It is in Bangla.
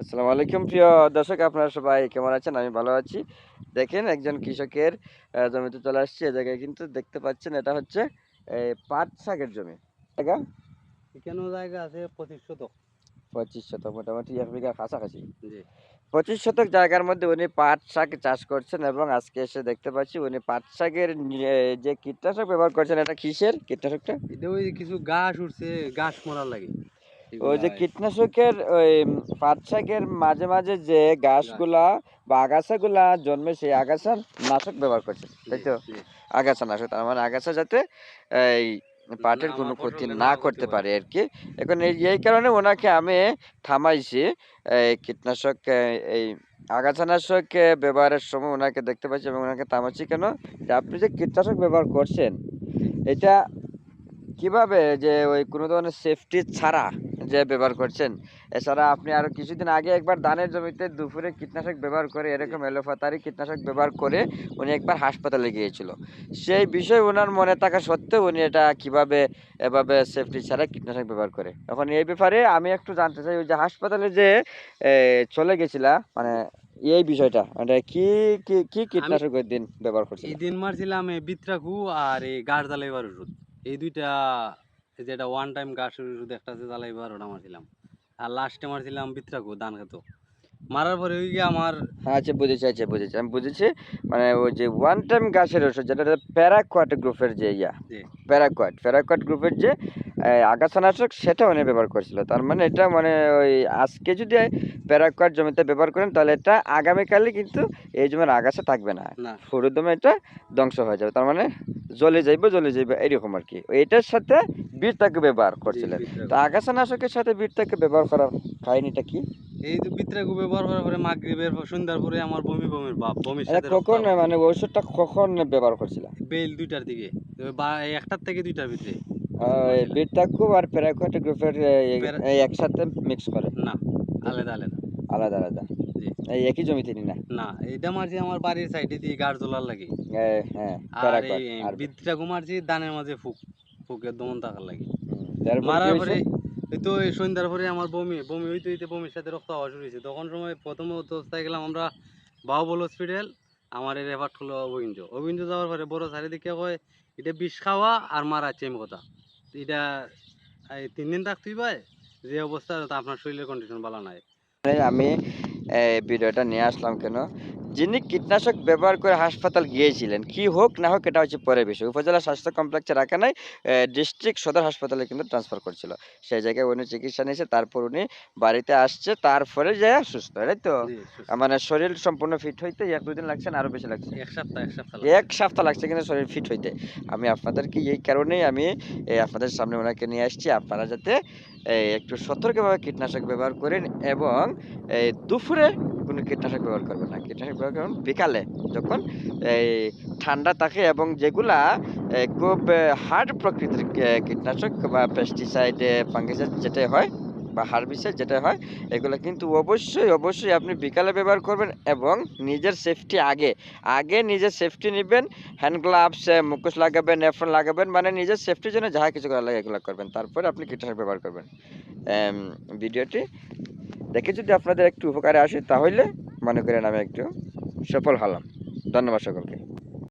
আসসালামু আলাইকুম প্রিয় দর্শক আপনারা সবাই কেমন আছেন? আমি ভালো আছি। দেখেন একজন কৃষকের জমিতে চলে আসছে। এ জায়গায় কিন্তু দেখতে পাচ্ছেন এটা হচ্ছে পাট শাকের জমি। জায়গা? এখানেও জায়গা আছে পঁচিশ শতক। পঁচিশ শতক মোটামুটি এক বিঘা কাছাকাছি। পঁচিশ শতক জায়গার মধ্যে উনি পাট শাক চাষ করছেন এবং আজকে এসে দেখতে পাচ্ছি উনি পাট শাকের যে কীটনাশক ব্যবহার করছেন এটা কিসের কীটনাশকটা? কিছু গাছ উঠছে গাছ মরার লাগে। ওই যে কীটনাশকের ওই পাট শাকের মাঝে মাঝে যে গাছগুলা বা আগাছাগুলা জন্মে সেই আগাছা নাশক ব্যবহার করছেন তাই তো? আগাছা নাশক তার মানে আগাছা যাতে এই পাটের কোনো ক্ষতি না করতে পারে আর কি। এখন এই এই কারণে ওনাকে আমি থামাইছি এই কীটনাশক এই আগাছানাশক ব্যবহারের সময় ওনাকে দেখতে পাচ্ছি এবং ওনাকে থামাচ্ছি কেন? যে আপনি যে কীটনাশক ব্যবহার করছেন এটা কীভাবে যে ওই কোনো ধরনের সেফটি ছাড়া যে ব্যবহার করছেন। এছাড়া আপনি আরও কিছুদিন আগে একবার ধানের জমিতে দুপুরে কীটনাশক ব্যবহার করে এরকম এলোপাতারি কীটনাশক ব্যবহার করে উনি একবার হাসপাতালে গিয়েছিল। সেই বিষয় ওনার মনে থাকা সত্ত্বেও উনি এটা কীভাবে এভাবে সেফটি ছাড়া কীটনাশক ব্যবহার করে। এখন এই ব্যাপারে আমি একটু জানতে চাই ওই যে হাসপাতালে যে চলে গেছিলা মানে এই বিষয়টা মানে কি কি কি কীটনাশক ওই দিন ব্যবহার করছিল এই দিন মারছিলাম বিত্রাকু আর এই জ্বালাইবার ওষুধ। এই দুইটা এই যেটা ওয়ান টাইম গাছের ওষুধ একটা আছে জ্বালাইবার ওটা মারছিলাম। আর লাস্টে মারছিলাম বিত্রাকু ধান খেতো। মারার পরে ওই গিয়ে আমার হ্যাঁ আচ্ছা বুঝেছি আচ্ছা বুঝেছি। আমি বুঝেছি মানে ওই যে ওয়ান টাইম গাছের ওষুধ যেটা প্যারাকোয়াট গ্রুপের যে ইয়া। প্যারাকোয়াট প্যারাকোয়াট গ্রুপের যে আগাছানাশক সেটা উনি ব্যবহার করছিল। তার মানে এটা মানে ওই আজকে যদি প্যারাকোয়াট জমিতে ব্যবহার করেন তাহলে এটা আগামীকালে কিন্তু এই জমির আগাছা থাকবে না। না। পুরোদমে এটা ধ্বংস হয়ে যাবে। তার মানে জ্বলে যাইবে জ্বলে যাইবে এরকম আর কি। এটার সাথে বীরটাকে ব্যবহার করছিলেন। তো আগাছানাশকের সাথে বীরটাকে ব্যবহার করার কাহিনীটা কি? এই যে ব্যবহার করার পরে মাগরিবের পর সন্ধ্যার পরে আমার বমি বমির ভাব বমির সাথে কখন মানে ওষুধটা কখন ব্যবহার করছিলাম বেল দুইটার দিকে বা একটার থেকে দুইটার ভিতরে। বিটাকু আর প্যারাকোয়াট গ্রুপের একসাথে মিক্স করে? না আলাদা আলাদা। আলাদা আলাদা। এই একই জমিতে নি না? না এইটা মারছি আমার বাড়ির সাইডে দিয়ে গাছ তোলার লাগে। হ্যাঁ আর দানের মাঝে ফুক। ফুকের দমন থাকার লাগে। মারার পরে তো এই সন্ধ্যার পরে আমার বমি বমি হইতে হইতে বমির সাথে রক্ত হওয়া শুরু হয়েছে। তখন সময় প্রথম অবস্থায় গেলাম আমরা বাহুবল হসপিটাল আমার এই রেফার হলো অভিঞ্জ অভিঞ্জ যাওয়ার পরে বড় চারিদিকে কয় এটা বিষ খাওয়া আর মারা চেম কথা। এটা এই তিন দিন থাকতেই পায় যে অবস্থা আপনার শরীরের কন্ডিশন ভালো নাই। আমি এই ভিডিওটা নিয়ে আসলাম কেন? যিনি কীটনাশক ব্যবহার করে হাসপাতাল গিয়েছিলেন কি হোক না হোক এটা হচ্ছে পরের বিষয়। উপজেলা স্বাস্থ্য কমপ্লেক্সে রাখা নাই ডিস্ট্রিক্ট সদর হাসপাতালে কিন্তু ট্রান্সফার করছিল। সেই জায়গায় উনি চিকিৎসা নিয়েছে তারপর উনি বাড়িতে আসছে তারপরে যে সুস্থ তাই তো? মানে শরীর সম্পূর্ণ ফিট হইতে এক দুদিন লাগছে না আরও বেশি লাগছে? এক সপ্তাহ এক সপ্তাহ এক সপ্তাহ লাগছে কিন্তু শরীর ফিট হইতে। আমি আপনাদেরকে এই কারণেই আমি আপনাদের সামনে ওনাকে নিয়ে আসছি আপনারা যাতে একটু সতর্কভাবে কীটনাশক ব্যবহার করেন এবং দুপুরে কোনো কীটনাশক ব্যবহার করবেন না। কীটনাশক ব্যবহার করবেন বিকালে যখন এই ঠান্ডা থাকে এবং যেগুলা খুব হার্ড প্রকৃতির কীটনাশক বা পেস্টিসাইড ফাঙ্গিসাইড যেটাই হয় বা হার্বিসাইড যেটা হয়, এগুলো কিন্তু অবশ্যই অবশ্যই আপনি বিকালে ব্যবহার করবেন এবং নিজের সেফটি আগে আগে নিজের সেফটি নেবেন হ্যান্ড গ্লাভস মুখোশ লাগাবেন এফ্রন লাগাবেন মানে নিজের সেফটির জন্য যাহা কিছু করা লাগে এগুলো করবেন। তারপরে আপনি কীটনাশক ব্যবহার করবেন। ভিডিওটি দেখে যদি আপনাদের একটু উপকারে আসে, তাহলে মনে করেন আমি একটু সফল হলাম। ধন্যবাদ সকলকে।